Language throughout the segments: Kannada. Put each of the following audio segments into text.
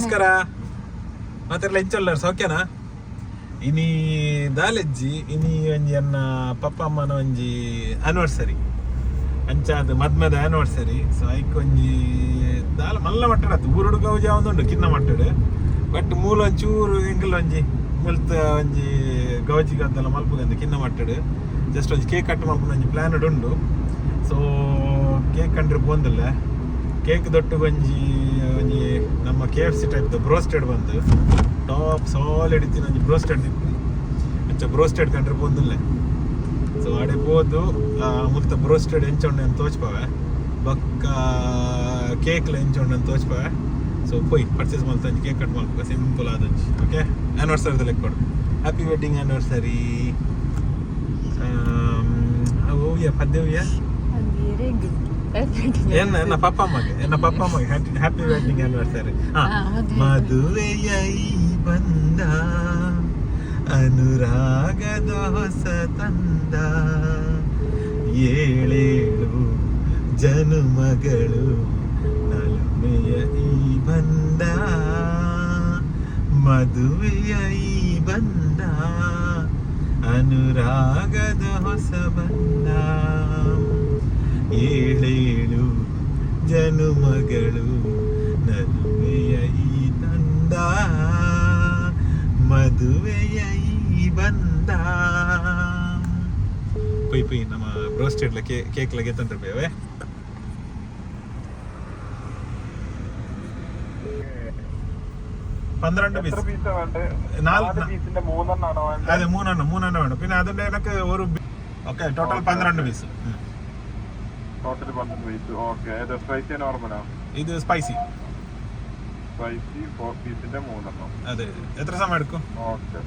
ನಮಸ್ಕಾರ. ಮಾತಾಡ್ಲ ಇಂಚಲ್ಲ ಸೌಖ್ಯನಾ? ಇನಿ ದಾಲೆಜ್ಜಿ, ಇನಿ ಒಂಜಿ ಅನ್ನ ಪಪ್ಪ ಅಮ್ಮನ ಒಂಜಿ ಆನಿವರ್ಸರಿ ಅಂಚಾದ ಮದ್ಮದ ಆನಿವರ್ಸರಿ ಸೊ ಐಕ್ ಒಂಜಿ ದಾಲ ಮಲ್ಲ ಮಟ್ಟಡ ಊರುಡು ಗೌಜ ಒಂದುಂಡು ಕಿನ್ನ ಮಟ್ಟಡ. ಬಟ್ ಮೂಲ ಒಂಚೂರು ಎಂಕಲ್ ಒಂಜಿ ಮುಲ್ತ ಒಂಜಿ ಗೌಜಿ ಗದ್ದಲ ಮಲ್ಪುಗಂದ ಕಿನ್ನ ಮಟ್ಟಡು. ಜಸ್ಟ್ ಒಂಜಿ ಕೇಕ್ ಕಟ್ ಮಲ್ಪುನ ಒಂಜಿ ಪ್ಲಾನ್ ಉಂಡು. ಸೊ ಕೇಕ್ ಕಂಡ್ರೆ ಪೋಂದಿಲ್ಲ ಕೇಕ್ ದೊಟ್ಟು ಒಂಜಿ ಒಂಜಿ ನಮ್ಮ ಕೆ ಎಫ್ ಸಿ ಬ್ರೋಸ್ಟೆಡ್ ಬಂದು ಟಾಪ್ ಸಾಲಿಡ್ ಇತ್ತಿನ ಒಂಜಿ ಬ್ರೋಸ್ಟೆಡ್ ಇತ್ತು. ಅಂಚ ಬ್ರೋಸ್ಟೆಡ್ ಕಂಡ್ರೆ ಬಂದಿಲ್ಲ. ಸೊ ಆಡೆ ಪೋದು ಮುಕ್ತ ಬ್ರೋಸ್ಟೆಡ್ ಎಂಚೊಂಡೆ ಅಂತ ತೋಚ್ಪವೆ. ಬಕ್ಕ ಕೇಕ್ಲ ಎಂಚೊಂಡೆ ಅಂತ ತೋಚ್ಪವೆ. ಸೊ ಪೊಯ್ ಪರ್ಚೇಸ್ ಮಾಡ್ತಾ ಕೇಕ್ ಕಟ್ ಮಾಡ್ಬೇಕು ಸಿಂಪಲ್ ಆದಂಜಿ ಓಕೆ ಆ್ಯನಿವರ್ಸರಿ ಲೆಕ್ಕ ಕೊಡು ಹ್ಯಾಪಿ ವೆಡ್ಡಿಂಗ್ ಆ್ಯನಿವರ್ಸರಿ ಓವ್ಯ ಯಾ ಪದ್ಯವ್ಯಾ ಏನ ನನ್ನ ಪಪ್ಪ ಅಮ್ಮಗೆ ನನ್ನ ಪಪ್ಪ ಅಮ್ಮಗೆ. Happy wedding anniversary. ಮದುವೆಯ ಈ ಬಂದ ಅನುರಾಗದ ಹೊಸ ತಂದ. ಏಳೇಳು ಜನುಮಗಳು ನಲುಮೆಯ ಈ ಬಂದ. ಮದುವೆಯ ಈ ಬಂದ ಅನುರಾಗದ ಹೊಸ ಬಂದ. ಏಳೇಳು ಜನುಮಗಳು ನದುವೆಯ ಈ ತಂದ ಮದುವೆಯ ಈ ಬಂದ ಪೊಯ್ ಪೊಯ್ ನಮ್ಮ ಬ್ರೋಸ್ಟೆಡ್ಲ ಕೇ ಕೇಕ್ ಲಗೆ ತಂದ್ರೆ ಬೇವೆ പന്ത്രണ്ട് എത്ര പീസ് പീസാ വേണ്ടേ നാല് നാല് പീസിന്റെ മൂന്നെണ്ണാണോ വേണ്ടത് അതെ മൂന്നെണ്ണം മൂന്നെണ്ണം വേണം പിന്നെ അതിന്റെ എനിക്ക് ഒരു ഓക്കെ ടോട്ടൽ പന്ത്രണ്ട് പീസ് ടോട്ടൽ പന്ത്രണ്ട് പീസ് ഓക്കെ ഏത് സ്പൈസി നോർമലോ ഇത് സ്പൈസി സ്പൈസി ഫോർ പീസിന്റെ മൂന്നെണ്ണം അതെ എത്ര സമയം എടുക്കും ഓക്കെ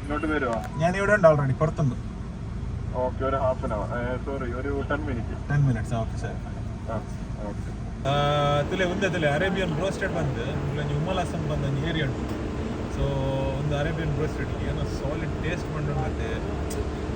ഇങ്ങോട്ട് വരുമോ ഞാൻ ഇവിടെ ഉണ്ട് ഓൾറെഡി പുറത്തുണ്ട് ഓക്കെ ഒരു ഹാഫ് ആൻ അവർ സോറി ഒരു ten minute ten minutes okay sir okay ತಿಲೆ ಒಂದೇ ತಿಲೆ ಅರೇಬಿಯನ್ ಬ್ರೋಸ್ಟೆಡ್ ಬಂದು ಒಂಜಿ ಉಮ್ಮಲಾಸಂ ಬಂದ ಒಂದು ಏರಿಯಾ ಉಂಟು ಸೊ ಒಂದು ಅರೇಬಿಯನ್ ಬ್ರೋಸ್ಟೆಡ್ ಏನೋ ಸಾಲಿಡ್ ಟೇಸ್ಟ್ ಬಂಡು ಮತ್ತೆ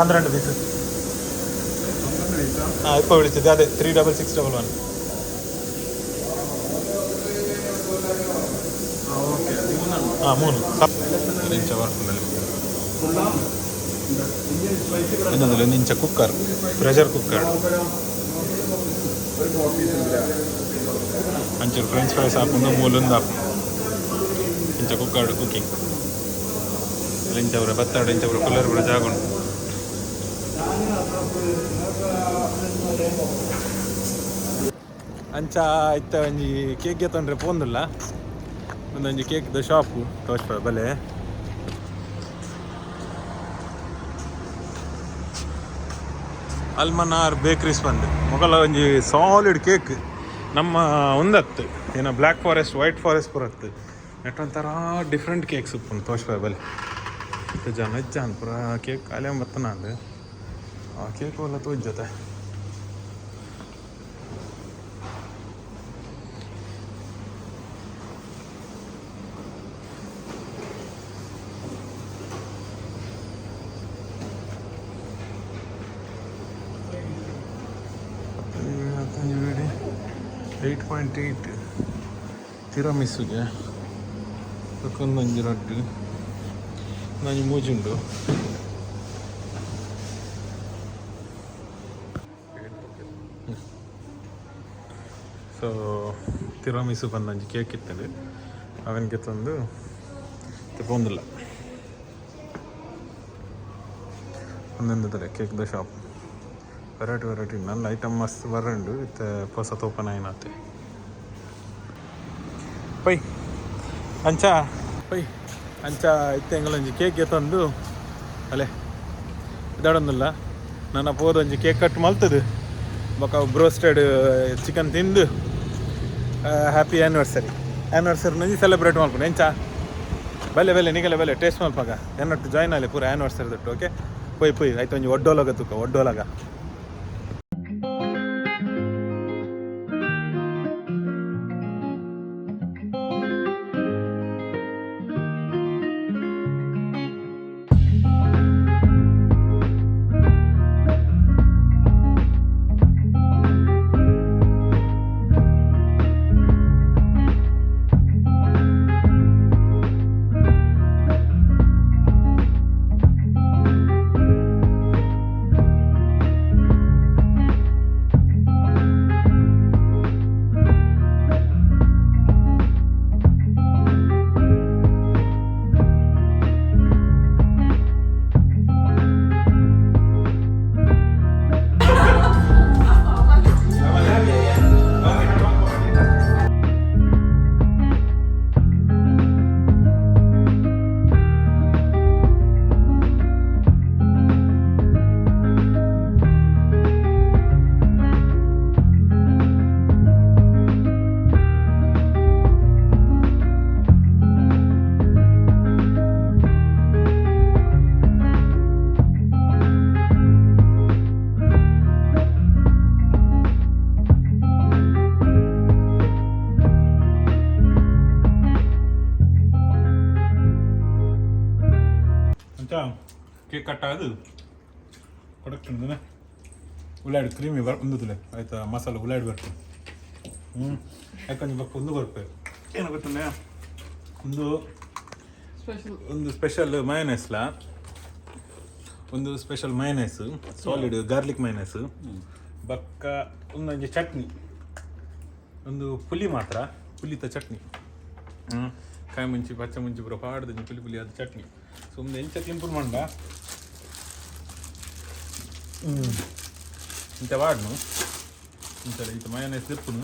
പന്ത്രണ്ട് പീസ് ആ ഇപ്പോൾ വിളിച്ചത് അതെ three double six double one ആ മൂന്ന്. എന്നത് നിഞ്ച കുക്കർ പ്രഷർ കുക്കർ ಅಂಚೂರು ಫ್ರೆಂಚ್ ಫ್ರೈಸ್ ಹಾಕೊಂಡು ಮೂಲೊಂದು ಹಾಕು ಇಂಚ ಕುಕ್ಕಾಡು ಕುಕ್ಕಿಂಗ್ ಇಂಚವ್ರ ಬತ್ತಾಡು ಇಂಚವ್ರ ಕುಲ್ಲರ್ ಕೂಡ ಜಾಗೊಂಡು ಅಂಚ ಇತ್ತ ಒಂಜಿ ಕೇಕ್ ತೊಂದ್ರೆ ಪೋಂದಿಲ್ಲ. ಒಂದೊಂಜಿ ಕೇಕ್ದ ಶಾಪು ತೋಚ್ಪ ಬಲೆ. ಅಲ್ಮನಾರ್ ಬೇಕ್ರೀಸ್ ಬಂದು. ಮೊಗಲ ಒಂಜಿ ಸಾಲಿಡ್ ಕೇಕ್ ನಮ್ಮ ಒಂದತ್ತು. ಏನೋ ಬ್ಲ್ಯಾಕ್ ಫಾರೆಸ್ಟ್ ವೈಟ್ ಫಾರೆಸ್ಟ್ ಬರುತ್ತೆ. ನೆಟ್ಟೊಂಥರ ಡಿಫ್ರೆಂಟ್ ಕೇಕ್ಸ್ ಉಪ್ಪು ತೋಚ್ಪ ಬಲೆ. ಜನ ಇಜ್ಜಾನ್ ಪೂರ ಕೇಕ್ ಅಲ್ಲೇ ಬರ್ತಾನೆ ಆ ಕೇಕ್ ಎಲ್ಲ ತೋಜ್ಜತೆ ಏಯ್ಟ್ ಪಾಯಿಂಟ್ ಏಯ್ಟ್ ತಿರಮಿಸುಗೆ ಒಂದೊಂದು ರಡ್ಡು ನಂಜಿ ಮೂಜುಂಡು ಸೊ ತಿರಾಮಿಸು ಬಂದಂಜಿ ಕೇಕ್ ಇತ್ತಂಡು ಅವನಿಗೆ ತಂದು ತಗೊಂದಿಲ್ಲ ಒಂದೊಂದು ದ ಶಾಪ್ ವೆರೈಟಿ ವೆರೈಟಿ ನನ್ನ ಐಟಮ್ ಮಸ್ತ್ ಬರಂಡು ಇತ್ತ ಹೊಸ ಓಪನ್ ಆಯ್ನತ್ತೆ ಪೈ, ಅಂಚ ಪೈ, ಅಂಚ ಇತ್ತೆ ಎಂಗಳೊಂಜಿ ಕೇಕ್ ತಂದು, ಅಲೆ, ಇದಾಡೊಂದಿಲ್ಲ. ನನ್ನ ಪೋದು ಒಂಜಿ ಕೇಕ್ ಕಟ್ ಮಲ್ತದು. ಬೊಕ ಬ್ರೋಸ್ಟೆಡ್ ಚಿಕನ್ ತಿಂದು ಹ್ಯಾಪಿ ಆ್ಯನಿವರ್ಸರಿ ಆ್ಯನಿವರ್ಸರಿ ನಂಜಿ ಸೆಲೆಬ್ರೇಟ್ ಮಾಡ್ಕೊಂಡು, ಎಂಚ? ಬಲ್ಲೆ ಬಲ್ಲೆ, ನಿಗಲೆ, ಬಲ್ಲೆ ಟೇಸ್ಟ್ ಮಲ್ಪಾಗ ಎನ್ನೊಟ್ಟು ಜಾಯ್ನ್ ಆಗಲಿ ಪೂರ ಆ್ಯನಿವರ್ಸರಿ ದೊಟ್ಟು ಓಕೆ ಪೊಯ್ ಪೊಯ್, ಆಯ್ತು, ಒಂಜಿ ಒಡ್ಡೋಲಾಗ ತೂಕ, ಒಡ್ಡೋಲಗ. ಕೇಕ್ ಆಗದು ಕೊಡಕ್ಕೆ ಉಳ್ಳಾಡಿ ಕ್ರೀಮಿ ಬರ್ ಒಂದುದಿಲ್ಲ ಆಯ್ತಾ ಮಸಾಲೆ ಉಳ್ಳಾಡಿ ಬರ್ತದೆ ಹ್ಞೂ ಯಾಕಂದ್ರೆ ಬಕ್ಕ ಒಂದು ಬರ್ಬೇಕು ಏನು ಗೊತ್ತಂದ್ರೆ ಒಂದು ಸ್ಪೆಷಲ್ ಒಂದು ಸ್ಪೆಷಲ್ ಮಯನೈಸ್ಲ ಒಂದು special mayonnaise salad garlic mayonnaise ಬಕ್ಕ ಒಂದೊಂದು ಚಟ್ನಿ ಒಂದು ಪುಲಿ ಮಾತ್ರ ಪುಲಿತ ಚಟ್ನಿ ಹ್ಞೂ ಕಾಯಿ ಮುಂಚಿ ಪಚ್ಚ ಮುಂಚಿ ಪೂರ ಪಾಡ್ದು ಪುಲಿ ಪುಲಿ ಅದು ಚಟ್ನಿ ಸುಮ್ಮನೆ ಎಂಚ ಇಂಪ್ರೂವ್ ಮಂಡ ఇంత వాడను ఇంత ఇంత మయోనైస్ తెప్పును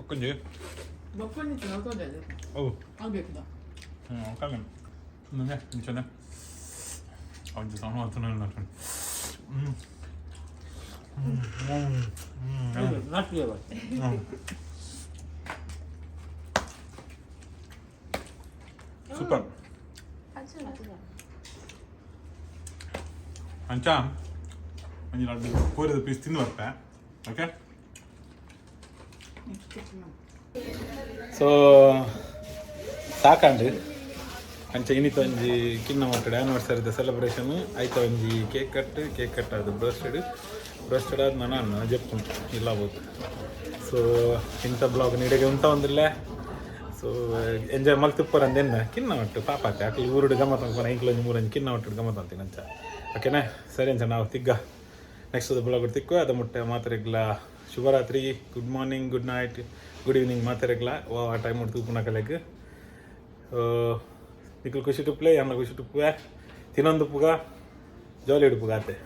ఒక్కండి 먹거니 들어가도 돼. 어우 아 맵다. 응 까면 근데 괜찮아 아 이제 상어 같은 날 나는 음 음, 음, 음, 음. 맛있게 봐. 음. ಒಂಜಿ ಲಡ್ಡು ಕೋರಿದ ಪೀಸ್ ತಿಂದು ಬರ್ತೆ ಓಕೆ ಸೊ ಸಾಕಂಡು ಅಂಚೆ ಇನ್ನಿತ್ತು ಒಂಜಿ ಕಿನ್ನ ಮಾತಾಡಿ ಆನಿವರ್ಸರಿದ ಸೆಲೆಬ್ರೇಷನ್ ಐತ ಒಂಜಿ ಕೇಕ್ ಕಟ್ ಕೇಕ್ ಕಟ್ ಅದು ಬ್ರೋಸ್ಟೆಡ್ ಬ್ರೋಸ್ಟೆಡ್ ಆದ ನಾನು ಜಪ್ಪುಂಟು ಇಲ್ಲ ಬೋದು ಸೊ ಇಂಥ ಬ್ಲಾಗ್ ನೀಡಿಗೆ ಉಂಟ ಒಂದಿಲ್ಲ? ಸೊ ಎಂಜಾಯ್ ಮಲ್ತಿಪ್ಪರ ಅಂದೆನ್ನ. ಕಿನ್ನ ಒಟ್ಟು ಪಾಪ ಅಕ್ಲಿ ಊರುಡು ಗಮ್ಮತ್ ಅನ್ಕೊಂಡು ಇಂಕ್ಲೊಂದು ಮೂರಂಜಿ ಕಿನ್ನ ಒಟ್ಟು ಗಮ್ಮತ್ ಅಂತೀನಿ ಅಂಚ. ಓಕೆನಾ ಸರಿ ಅಂತ ನಾವು ತಿಗ್ಗ. ನೆಕ್ಸ್ಟ್ ಬ್ಲಾಗ್ ತಿಕ್ಕು ಅದು ಮುಟ್ಟೆ ಮಾತ್ರೆಗ್ಲ. ಶುಭರಾತ್ರಿ. Good morning good night good evening ಮಾತ್ರೆಗ್ಲ. ಓ ಆ ಟೈಮ್ ಮುಟ್ಟು ತೂಪುನ ಕಲೆಗ್. ನಿಖಲ್ ಖುಷಿ ಟುಪ್ಲೆ ಎಲ್ಲ ಖುಷಿ ಟುಪ್ಪುವೆ ತಿನ್ನೊಂದು ಪುಗ. ಜೋಲಿ ಹಿಡುಪುಗ ಆತೆ